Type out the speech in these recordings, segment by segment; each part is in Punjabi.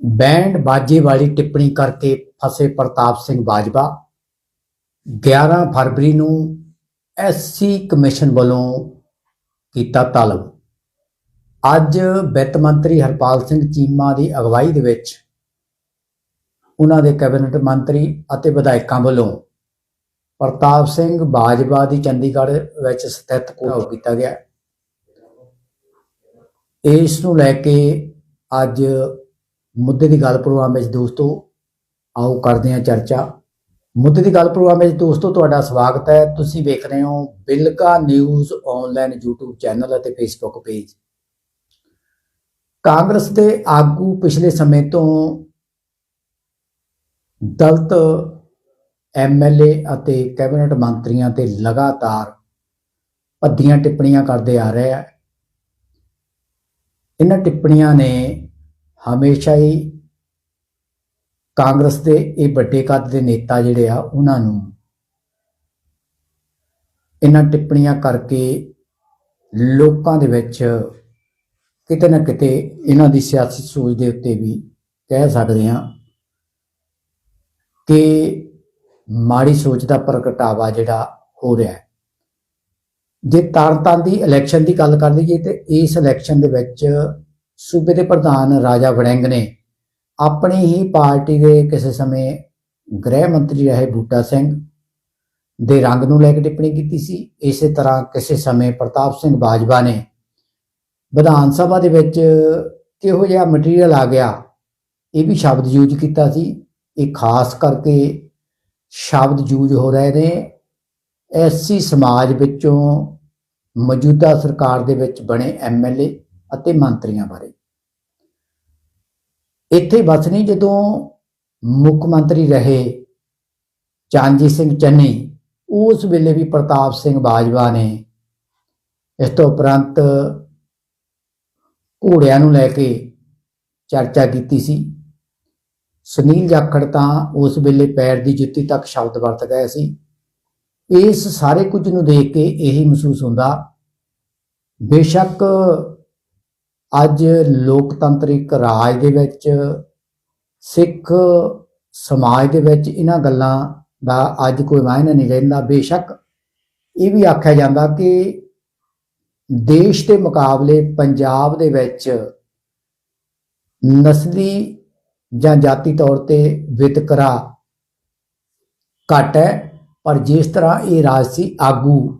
ਬੈਂਡ ਬਾਜੇ ਵਾਲੀ ਟਿੱਪਣੀ ਕਰਕੇ ਫਸੇ ਪ੍ਰਤਾਪ ਸਿੰਘ ਬਾਜਵਾ। 11 ਫਰਵਰੀ ਨੂੰ ਐਸਸੀ ਕਮਿਸ਼ਨ ਵੱਲੋਂ ਕੀਤਾ ਤਲਬ ਅੱਜ ਵਿੱਤ ਮੰਤਰੀ ਹਰਪਾਲ ਸਿੰਘ ਚੀਮਾ ਦੀ ਅਗਵਾਈ ਦੇ ਵਿੱਚ ਉਹਨਾਂ ਦੇ ਕੈਬਨਿਟ ਮੰਤਰੀ ਅਤੇ ਵਿਧਾਇਕਾਂ ਵੱਲੋਂ ਪ੍ਰਤਾਪ ਸਿੰਘ ਬਾਜਵਾ ਦੀ ਚੰਡੀਗੜ੍ਹ ਵਿੱਚ ਸਥਿਤ ਕੋਲ ਕੀਤਾ ਗਿਆ। ਇਸ ਨੂੰ ਲੈ ਕੇ ਅੱਜ ਮੁੱਦੇ ਦੀ ਗੱਲ ਪ੍ਰੋਗਰਾਮ ਵਿੱਚ ਦੋਸਤੋ, ਆਓ ਕਰਦੇ ਹਾਂ ਚਰਚਾ। ਮੁੱਦੇ ਦੀ ਗੱਲ ਪ੍ਰੋਗਰਾਮ ਵਿੱਚ ਦੋਸਤੋ, ਤੁਹਾਡਾ ਸਵਾਗਤ ਹੈ। ਤੁਸੀਂ ਵੇਖ ਰਹੇ ਹੋ Bilga news online YouTube channel ਅਤੇ Facebook ਪੇਜ। ਕਾਂਗਰਸ ਦੇ ਆਗੂ ਪਿਛਲੇ ਸਮੇਂ ਤੋਂ ਦਲਤ ਐਮਐਲਏ ਅਤੇ ਕੈਬਨਿਟ ਮੰਤਰੀਆਂ ਤੇ ਲਗਾਤਾਰ ਭੱਦੀਆਂ ਟਿੱਪਣੀਆਂ ਕਰਦੇ ਆ ਰਹੇ ਆ। ਇਹਨਾਂ ਟਿੱਪਣੀਆਂ ਨੇ ਹਮੇਸ਼ਾ ਹੀ ਕਾਂਗਰਸ ਦੇ ਇਹ ਵੱਡੇ ਕੱਦ ਦੇ ਨੇਤਾ ਜਿਹੜੇ ਆ, ਉਹਨਾਂ ਨੂੰ ਇਹਨਾਂ ਟਿੱਪਣੀਆਂ ਕਰਕੇ ਲੋਕਾਂ ਦੇ ਵਿੱਚ ਕਿਤੇ ਨਾ ਕਿਤੇ ਇਹਨਾਂ ਦੀ ਸਿਆਸੀ ਸੋਚ ਦੇ ਉੱਤੇ ਵੀ ਕਹਿ ਸਕਦੇ ਹਾਂ ਕਿ ਮਾੜੀ ਸੋਚ ਦਾ ਪ੍ਰਗਟਾਵਾ ਜਿਹੜਾ ਹੋ ਰਿਹਾ ਹੈ। ਜੇ ਤਰਨਤਾਰਨ ਦੀ ਇਲੈਕਸ਼ਨ ਦੀ ਗੱਲ ਕਰ ਲਈਏ ਤੇ ਇਸ ਇਲੈਕਸ਼ਨ ਦੇ ਵਿੱਚ ਸੂਬੇ ਦੇ ਪ੍ਰਧਾਨ ਰਾਜਾ ਵੜਿੰਗ ਨੇ ਆਪਣੀ ਹੀ ਪਾਰਟੀ ਦੇ ਕਿਸੇ ਸਮੇਂ ਗ੍ਰਹਿ ਮੰਤਰੀ ਰਹੇ ਬੂਟਾ ਸਿੰਘ ਦੇ ਰੰਗ ਨੂੰ ਲੈ ਕੇ ਟਿੱਪਣੀ ਕੀਤੀ ਸੀ। ਇਸੇ ਤਰ੍ਹਾਂ ਕਿਸੇ ਸਮੇਂ ਪ੍ਰਤਾਪ ਸਿੰਘ ਬਾਜਵਾ ਨੇ ਵਿਧਾਨ ਸਭਾ ਦੇ ਵਿੱਚ ਕਿਹੋ ਜਿਹਾ ਮਟੀਰੀਅਲ ਆ ਗਿਆ, ਇਹ ਵੀ ਸ਼ਬਦ ਯੂਜ਼ ਕੀਤਾ ਸੀ। ਇਹ ਖਾਸ ਕਰਕੇ ਸ਼ਬਦ ਯੂਜ਼ ਹੋ ਰਹੇ ਨੇ। ਐਸਸੀ ਸਮਾਜ ਵਿੱਚੋਂ ਮੌਜੂਦਾ ਸਰਕਾਰ ਦੇ ਵਿੱਚ ਬਣੇ ਐਮਐਲਏ ਅਤੇ ਮੰਤਰੀਆਂ ਬਾਰੇ। ਇੱਥੇ ਬਸ ਨਹੀਂ, ਜਦੋਂ ਮੁੱਖ ਮੰਤਰੀ ਰਹੇ ਚਾਂਜੀ ਸਿੰਘ ਚੰਨੀ, ਉਸ ਵੇਲੇ ਵੀ ਪ੍ਰਤਾਪ ਸਿੰਘ ਬਾਜਵਾ ਨੇ ਇਸ ਤੋਂ ਉਪਰੰਤ ਘੋੜਿਆਂ ਨੂੰ ਲੈ ਕੇ ਚਰਚਾ ਕੀਤੀ ਸੀ। ਸੁਨੀਲ ਜਾਖੜ ਤਾਂ ਉਸ ਵੇਲੇ ਪੈਰ ਦੀ ਜੁੱਤੀ ਤੱਕ ਸ਼ਬਦ ਵਰਤ ਗਏ ਸੀ। ਇਸ ਸਾਰੇ ਕੁਝ ਨੂੰ ਦੇਖ ਕੇ ਇਹੀ ਮਹਿਸੂਸ ਹੁੰਦਾ, ਬੇਸ਼ੱਕ ਅੱਜ ਲੋਕਤੰਤਰਿਕ ਰਾਜ ਦੇ ਵਿੱਚ, ਸਿੱਖ ਸਮਾਜ ਦੇ ਵਿੱਚ ਇਹਨਾਂ ਗੱਲਾਂ ਦਾ ਅੱਜ ਕੋਈ ਮਾਇਨਾ ਨਹੀਂ ਰਹਿੰਦਾ। ਬੇਸ਼ੱਕ ਇਹ ਵੀ ਆਖਿਆ ਜਾਂਦਾ ਕਿ ਦੇਸ਼ ਦੇ ਮੁਕਾਬਲੇ ਪੰਜਾਬ ਦੇ ਵਿੱਚ ਨਸਲੀ ਜਾਂ ਜਾਤੀ ਤੌਰ ਤੇ ਵਿਤਕਰਾ ਘੱਟ ਹੈ, ਪਰ ਜਿਸ ਤਰ੍ਹਾਂ ਇਹ ਰਾਜਸੀ ਆਗੂ,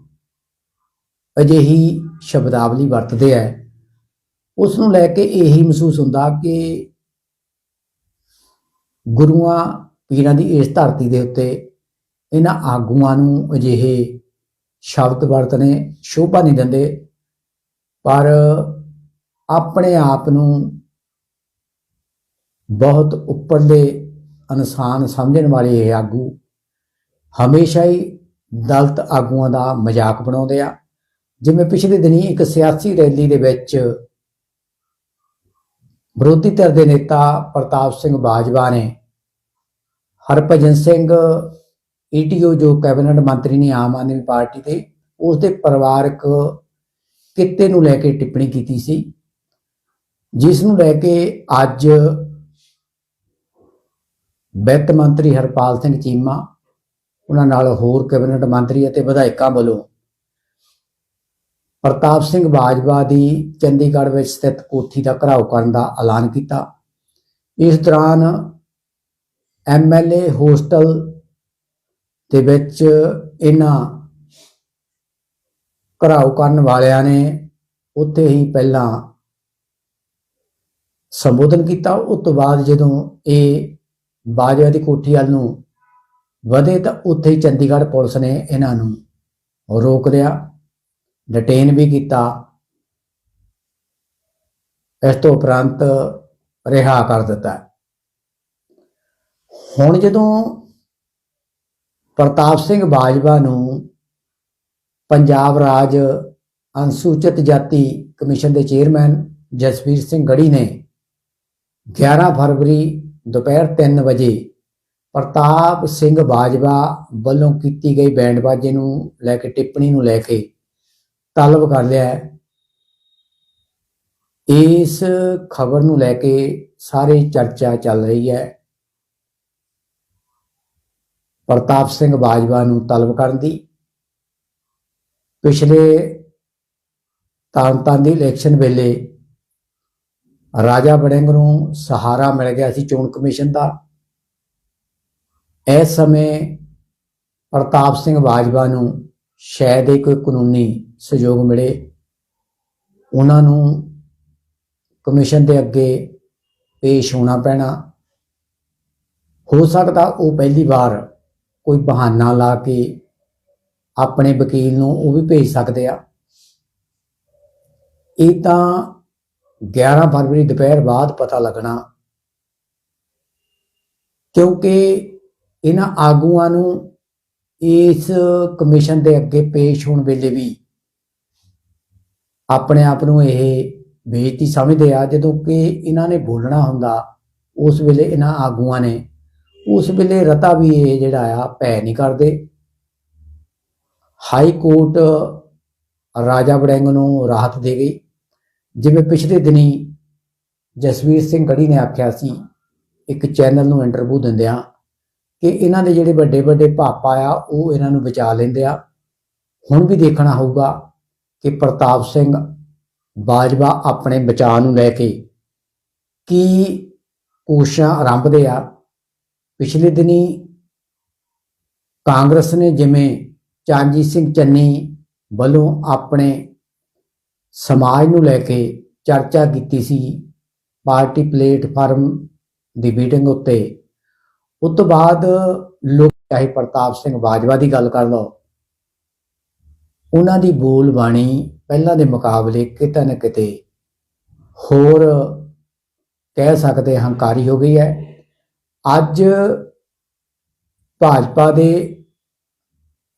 ਅਜਿਹੀ ਸ਼ਬਦਾਵਲੀ ਵਰਤਦੇ ਹੈ। ਉਸ ਨੂੰ ਲੈ ਕੇ ਇਹੀ ਮਹਿਸੂਸ ਹੁੰਦਾ ਕਿ ਗੁਰੂਆਂ, ਪੀਰਾਂ ਦੀ ਇਸ ਧਰਤੀ ਦੇ ਉੱਤੇ ਇਹਨਾਂ ਆਗੂਆਂ ਨੂੰ ਅਜਿਹੇ ਸ਼ਬਦ ਵਰਤਨੇ ਸ਼ੋਭਾ ਨਹੀਂ ਦਿੰਦੇ, ਪਰ ਆਪਣੇ ਆਪ ਨੂੰ ਬਹੁਤ ਉੱਪਰਲੇ ਇਨਸਾਨ ਸਮਝਣ ਵਾਲੇ ਇਹ ਆਗੂ ਹਮੇਸ਼ਾ ਹੀ ਦਲਤ ਆਗੂਆਂ ਦਾ ਮਜ਼ਾਕ ਬਣਾਉਂਦੇ ਆ। ਜਿਵੇਂ ਪਿਛਲੇ ਦਿਨੀ ਇੱਕ ਸਿਆਸੀ ਰੈਲੀ ਦੇ ਵਿੱਚ ਵਿਰੋਧੀ ਧਿਰ ਦੇ ਨੇਤਾ ਪ੍ਰਤਾਪ ਸਿੰਘ ਬਾਜਵਾ ਨੇ ਹਰਭਜਨ ਸਿੰਘ ਈਟੀਓ ਜੋ ਕੈਬਨਿਟ ਮੰਤਰੀ ਨੇ ਆਮ ਆਦਮੀ ਪਾਰਟੀ ਦੇ ਉਸ ਦੇ ਪਰਿਵਾਰਕ ਕਿੱਤੇ ਨੂੰ ਲੈ ਕੇ ਟਿੱਪਣੀ ਕੀਤੀ ਸੀ। ਜਿਸ ਨੂੰ ਲੈ ਕੇ ਅੱਜ ਵਿੱਤ ਮੰਤਰੀ ਹਰਪਾਲ ਸਿੰਘ ਚੀਮਾ, ਉਹਨਾਂ ਨਾਲ ਹੋਰ ਕੈਬਨਿਟ ਮੰਤਰੀ ਅਤੇ ਵਿਧਾਇਕਾਂ ਵੱਲੋਂ ਪ੍ਰਤਾਪ ਸਿੰਘ ਬਾਜਵਾ ਦੀ ਚੰਡੀਗੜ੍ਹ ਵਿੱਚ ਸਥਿਤ ਕੋਠੀ ਦਾ ਘਰਾਓ ਕਰਨ ਦਾ ਐਲਾਨ ਕੀਤਾ। ਇਸ ਦੌਰਾਨ ਐਮਐਲਏ ਹੋਸਟਲ ਦੇ ਵਿੱਚ ਇਹਨਾਂ ਘਰਾਓ ਕਰਨ ਵਾਲਿਆਂ ਨੇ ਉੱਥੇ ਹੀ ਪਹਿਲਾਂ ਸੰਬੋਧਨ ਕੀਤਾ। ਉਸ ਤੋਂ ਬਾਅਦ ਜਦੋਂ ਇਹ ਬਾਜਵਾ ਦੀ ਕੋਠੀ ਵੱਲ ਨੂੰ ਵਧੇ ਤਾਂ ਉੱਥੇ ਹੀ ਚੰਡੀਗੜ੍ਹ ਪੁਲਿਸ ਨੇ ਇਹਨਾਂ ਨੂੰ ਰੋਕ ਲਿਆ ਡਿਟੇਨ ਵੀ ਕੀਤਾ। ਇਸ ਤੋਂ ਉਪਰੰਤ ਰਿਹਾ ਕਰ ਦਿੱਤਾ। ਹੁਣ ਜਦੋਂ ਪ੍ਰਤਾਪ ਸਿੰਘ ਬਾਜਵਾ ਨੂੰ ਪੰਜਾਬ ਰਾਜ ਅਨੁਸੂਚਿਤ ਜਾਤੀ ਕਮਿਸ਼ਨ ਦੇ ਚੇਅਰਮੈਨ ਜਸਵੀਰ ਸਿੰਘ ਗੜੀ ਨੇ 11 ਫਰਵਰੀ ਦੁਪਹਿਰ 3 ਵਜੇ ਪ੍ਰਤਾਪ ਸਿੰਘ ਬਾਜਵਾ ਵੱਲੋਂ ਕੀਤੀ ਗਈ ਬੈਂਡਬਾਜ਼ੇ ਨੂੰ ਲੈ ਕੇ, ਟਿੱਪਣੀ ਨੂੰ ਲੈ ਕੇ ਤਲਬ ਕਰ ਲਿਆ ਹੈ। ਇਸ ਖਬਰ ਨੂੰ ਲੈ ਕੇ ਸਾਰੇ ਚਰਚਾ ਚੱਲ ਰਹੀ ਹੈ। ਪ੍ਰਤਾਪ ਸਿੰਘ ਬਾਜਵਾ ਨੂੰ ਤਲਬ ਕਰਨ ਦੀ। ਪਿਛਲੇ ਤਾਂਤਾਂ ਦੀ ਇਲੈਕਸ਼ਨ ਵੇਲੇ ਰਾਜਾ ਬੜਿੰਗ ਨੂੰ ਸਹਾਰਾ ਮਿਲ ਗਿਆ ਸੀ ਚੋਣ ਕਮਿਸ਼ਨ ਦਾ। ਇਸ ਸਮੇਂ ਪ੍ਰਤਾਪ ਸਿੰਘ ਬਾਜਵਾ ਨੂੰ ਸ਼ਾਇਦ ਹੀ ਕੋਈ ਕਾਨੂੰਨੀ ਸਹਿਯੋਗ ਮਿਲੇ। ਉਹਨਾਂ ਨੂੰ ਕਮਿਸ਼ਨ ਦੇ ਅੱਗੇ ਪੇਸ਼ ਹੋਣਾ ਪੈਣਾ। ਹੋ ਸਕਦਾ ਉਹ ਪਹਿਲੀ ਵਾਰ ਕੋਈ ਬਹਾਨਾ ਲਾ ਕੇ ਆਪਣੇ ਵਕੀਲ ਨੂੰ ਉਹ ਵੀ ਭੇਜ ਸਕਦੇ ਆ। ਇਹ ਤਾਂ 11 ਫਰਵਰੀ ਦੁਪਹਿਰ ਬਾਅਦ ਪਤਾ ਲੱਗਣਾ। ਕਿਉਂਕਿ ਇਹਨਾਂ ਆਗੂਆਂ ਨੂੰ ਇਸ ਕਮਿਸ਼ਨ ਦੇ ਅੱਗੇ ਪੇਸ਼ ਹੋਣ ਵੇਲੇ ਵੀ ਆਪਣੇ ਆਪ ਨੂੰ ਇਹ ਬੇਇੱਜ਼ਤੀ ਸਮਝਦੇ ਆ, ਜਦੋਂ ਕਿ ਇਹਨਾਂ ਨੇ ਬੋਲਣਾ ਹੁੰਦਾ, ਉਸ ਵੇਲੇ ਇਹਨਾਂ ਆਗੂਆਂ ਨੇ, ਉਸ ਵੇਲੇ ਰਤਾ ਵੀ ਇਹ ਜਿਹੜਾ ਆ, ਭੈ ਨਹੀਂ ਕਰਦੇ। ਹਾਈ ਕੋਰਟ ਰਾਜਾ ਵੜਿੰਗ ਨੂੰ ਰਾਹਤ ਦੇ ਗਈ। ਜਿਵੇਂ ਪਿਛਲੇ ਦਿਨੀ ਜਸਵੀਰ ਸਿੰਘ ਗੜੀ ਨੇ ਆਖਿਆ ਸੀ, ਇੱਕ ਚੈਨਲ ਨੂੰ ਇੰਟਰਵਿਊ ਦਿੰਦਿਆਂ ਕਿ ਇਹਨਾਂ ਦੇ ਜਿਹੜੇ ਵੱਡੇ ਵੱਡੇ ਭਾਪਾ ਆ, ਉਹ ਇਹਨਾਂ ਨੂੰ ਬਚਾ ਲੈਂਦੇ ਆ। ਹੁਣ ਵੀ ਦੇਖਣਾ ਹੋਊਗਾ ਕਿ ਪ੍ਰਤਾਪ ਸਿੰਘ ਬਾਜਵਾ ਆਪਣੇ ਬਚਾਅ ਨੂੰ ਲੈ ਕੇ ਕੀ ਕੋਸ਼ਿਸ਼ਾਂ ਆਰੰਭਦੇ ਆ। ਪਿਛਲੇ ਦਿਨੀ ਕਾਂਗਰਸ ਨੇ ਜਿਵੇਂ ਚਰਨਜੀਤ ਸਿੰਘ ਚੰਨੀ ਵੱਲੋਂ ਆਪਣੇ ਸਮਾਜ ਨੂੰ ਲੈ ਕੇ ਚਰਚਾ ਕੀਤੀ ਸੀ, ਪਾਰਟੀ ਪਲੇਟਫਾਰਮ ਦੀ ਮੀਟਿੰਗ ਉੱਤੇ। ਉਸ ਤੋਂ ਬਾਅਦ ਲੋਕ ਚਾਹੇ ਪ੍ਰਤਾਪ ਸਿੰਘ ਬਾਜਵਾ ਦੀ ਗੱਲ ਕਰ ਲਓ, ਉਹਨਾਂ ਦੀ ਬੋਲ ਬਾਣੀ ਪਹਿਲਾਂ ਦੇ ਮੁਕਾਬਲੇ ਕਿਤੇ ਨਾ ਕਿਤੇ ਹੋਰ ਕਹਿ ਸਕਦੇ ਹੰਕਾਰੀ ਹੋ ਗਈ ਹੈ। ਅੱਜ ਭਾਜਪਾ ਦੇ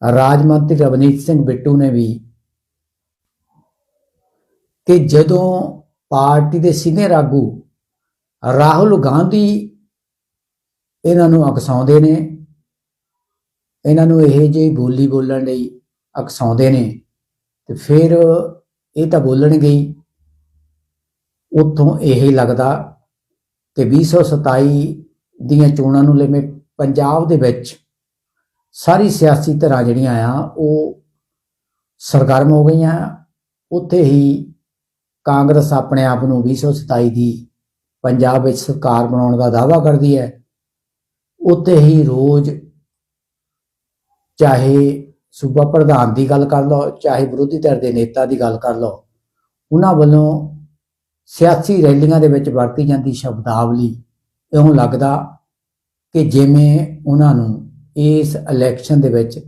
ਰਾਜ ਮੰਤਰੀ ਰਵਨੀਤ ਸਿੰਘ ਬਿੱਟੂ ਨੇ ਵੀ ਕਿ ਜਦੋਂ ਪਾਰਟੀ ਦੇ ਸੀਨੀਅਰ ਆਗੂ ਰਾਹੁਲ ਗਾਂਧੀ ਇਹਨਾਂ ਨੂੰ ਅਕਸਾਉਂਦੇ ਨੇ। ਇਹਨਾਂ ਨੂੰ ਇਹ ਜਿਹੀ ਬੋਲੀ ਬੋਲਣ ਲਈ ਅਕਸਾਉਂਦੇ ਨੇ ਤੇ ਫਿਰ ਇਹ ਤਾਂ ਬੋਲਣਗੇ ਹੀ ਉੱਥੋਂ ਇਹ ਲੱਗਦਾ ਕਿ 2027 ਦੀਆਂ ਚੋਣਾਂ ਨੂੰ ਲੈ ਕੇ ਪੰਜਾਬ ਦੇ ਵਿੱਚ ਸਾਰੀ ਸਿਆਸੀ ਧਿਰਾਂ ਜਿਹੜੀਆਂ ਆ, ਉਹ ਸਰਗਰਮ ਹੋ ਗਈਆਂ। ਉੱਥੇ ਹੀ ਕਾਂਗਰਸ ਆਪਣੇ ਆਪ ਨੂੰ 2027 ਦੀ ਪੰਜਾਬ ਵਿੱਚ ਸਰਕਾਰ ਬਣਾਉਣ ਦਾ ਦਾਅਵਾ ਕਰਦੀ ਹੈ। ਉੱਥੇ ਹੀ ਰੋਜ਼ ਚਾਹੇ ਸੂਬਾ ਪ੍ਰਧਾਨ ਦੀ ਗੱਲ ਕਰ ਲਓ, ਚਾਹੇ ਵਿਰੋਧੀ ਧਿਰ ਦੇ ਨੇਤਾ ਦੀ ਗੱਲ ਕਰ ਲਓ, ਉਹਨਾਂ ਵੱਲੋਂ ਸਿਆਸੀ ਰੈਲੀਆਂ ਦੇ ਵਿੱਚ ਵਰਤੀ ਜਾਂਦੀ ਸ਼ਬਦਾਵਲੀ ਇਉਂ ਲੱਗਦਾ ਕਿ ਜਿਵੇਂ ਉਹਨਾਂ ਨੂੰ ਇਸ ਇਲੈਕਸ਼ਨ ਦੇ ਵਿੱਚ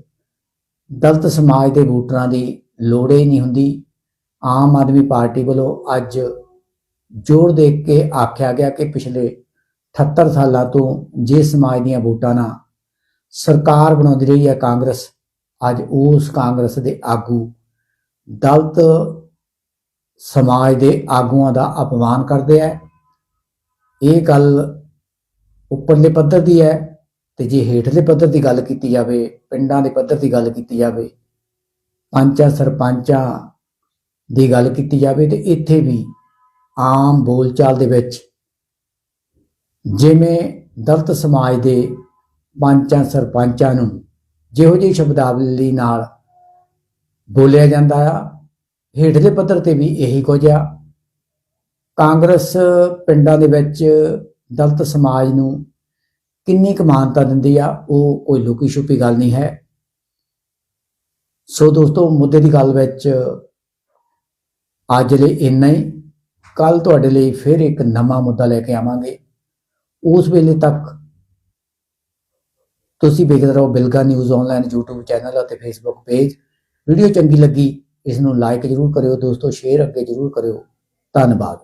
ਦਲਤ ਸਮਾਜ ਦੇ ਵੋਟਰਾਂ ਦੀ ਲੋੜ ਹੀ ਨਹੀਂ ਹੁੰਦੀ। ਆਮ ਆਦਮੀ ਪਾਰਟੀ ਵੱਲੋਂ ਅੱਜ ਜ਼ੋਰ ਦੇ ਕੇ ਆਖਿਆ ਗਿਆ ਕਿ ਪਿਛਲੇ 78 ਸਾਲਾਂ ਤੋਂ ਜੇ ਸਮਾਜ ਦੀਆਂ ਵੋਟਾਂ ਨਾਲ ਸਰਕਾਰ ਬਣਾਉਂਦੀ ਰਹੀ ਹੈ ਕਾਂਗਰਸ, ਅੱਜ ਉਸ ਕਾਂਗਰਸ ਦੇ ਆਗੂ ਦਲਤ ਸਮਾਜ ਦੇ ਆਗੂਆਂ ਦਾ ਅਪਮਾਨ ਕਰਦੇ ਆ। ਇਹ ਗੱਲ ਉੱਪਰਲੇ ਪੱਧਰ ਦੀ ਹੈ ਤੇ ਜੇ ਹੇਠਲੇ ਪੱਧਰ ਦੀ ਗੱਲ ਕੀਤੀ ਜਾਵੇ, ਪਿੰਡਾਂ ਦੇ ਪੱਧਰ ਦੀ ਗੱਲ ਕੀਤੀ ਜਾਵੇ, ਪੰਚਾਂ, ਸਰਪੰਚਾਂ ਦੀ ਗੱਲ ਕੀਤੀ ਜਾਵੇ ਤੇ ਇੱਥੇ ਵੀ ਆਮ ਬੋਲਚਾਲ ਦੇ ਵਿੱਚ ਜਿਵੇਂ ਦਲਿਤ ਸਮਾਜ ਦੇ ਪੰਚਾਂ ਸਰਪੰਚਾਂ ਨੂੰ ਜਿਹੋ ਜਿਹੀ ਸ਼ਬਦਾਵਲੀ ਨਾਲ ਬੋਲਿਆ ਜਾਂਦਾ ਆ ਹੇਠਲੇ ਪੱਧਰ ਤੇ ਵੀ ਇਹੀ ਕੁਝ ਆ। ਕਾਂਗਰਸ ਪਿੰਡਾਂ ਦੇ ਵਿੱਚ ਦਲਿਤ ਸਮਾਜ ਨੂੰ ਕਿੰਨੀ ਕੁ ਮਾਨਤਾ ਦਿੰਦੀ ਆ, ਉਹ ਕੋਈ ਲੁਕੀ ਛੁਪੀ ਗੱਲ ਨਹੀਂ ਹੈ। ਸੋ ਦੋਸਤੋ, ਮੁੱਦੇ ਦੀ ਗੱਲ ਵਿੱਚ ਅੱਜ ਲਈ ਇੰਨਾ ਹੀ। ਕੱਲ ਤੁਹਾਡੇ ਲਈ ਫਿਰ ਇੱਕ ਨਵਾਂ ਮੁੱਦਾ ਲੈ ਕੇ ਆਵਾਂਗੇ। ਉਸ ਵੇਲੇ ਤੱਕ ਤੁਸੀਂ ਵੇਖਦੇ ਰਹੋ Bilga news online YouTube channel ਅਤੇ Facebook ਪੇਜ ਵੀਡੀਓ ਚੰਗੀ ਲੱਗੀ, ਇਸ ਨੂੰ ਲਾਈਕ ਜ਼ਰੂਰ ਕਰਿਓ ਦੋਸਤੋ ਸ਼ੇਅਰ ਅੱਗੇ ਜ਼ਰੂਰ ਕਰਿਓ। ਧੰਨਵਾਦ।